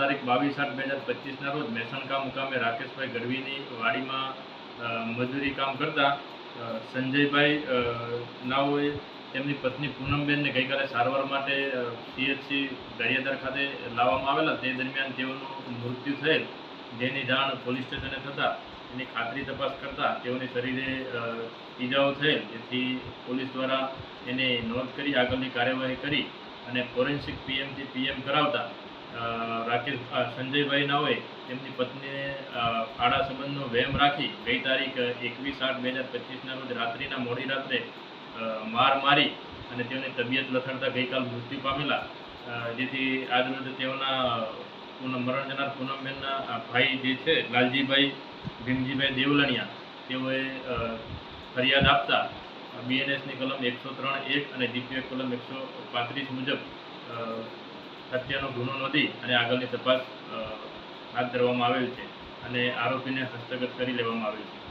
તારીખ બાવીસ આઠ બે હજાર પચીસના રોજ મેસણકા મુકામે રાકેશભાઈ ગઢવીની વાડીમાં મજૂરી કામ કરતા સંજયભાઈ નાઓએ તેમની પત્ની પૂનમબેનને ગઈકાલે સારવાર માટે સીએચસી દરિયાદર ખાતે લાવવામાં આવેલા. તે દરમિયાન તેઓનું મૃત્યુ થયેલ. જેની જાણ પોલીસ સ્ટેશને થતાં એની ખાતરી તપાસ કરતા તેઓની શરીરે ઈજાઓ થયેલ. જેથી પોલીસ દ્વારા એને નોંધ કરી આગળની કાર્યવાહી કરી અને ફોરેન્સિક પીએમથી પીએમ કરાવતા અ, સંજયભાઈ નાઓએ તેમની પત્નીને આડા સંબંધનો વહેમ રાખી ગઈ તારીખ એકવીસ આઠ બે હજાર પચીસના રોજ રાત્રિના મોડી રાત્રે માર મારી અને તેઓની તબિયત લથડતા ગઈકાલ મૃત્યુ પામેલા. જેથી આજરોજ તેઓના પૂનમ મરણ જનાર પૂનમબેનના ભાઈ જે છે લાલજીભાઈ ભીમજીભાઈ દેવલણિયા તેઓએ ફરિયાદ આપતા બીએનએસની કલમ એકસો ત્રણ એક અને જીપીએફ કલમ એકસો પાંત્રીસ મુજબ હત્યાનો ગુનો નોંધી અને આગળની તપાસ હાથ ધરવામાં આવેલ છે અને આરોપીને હસ્તગત કરી લેવામાં આવેલ છે.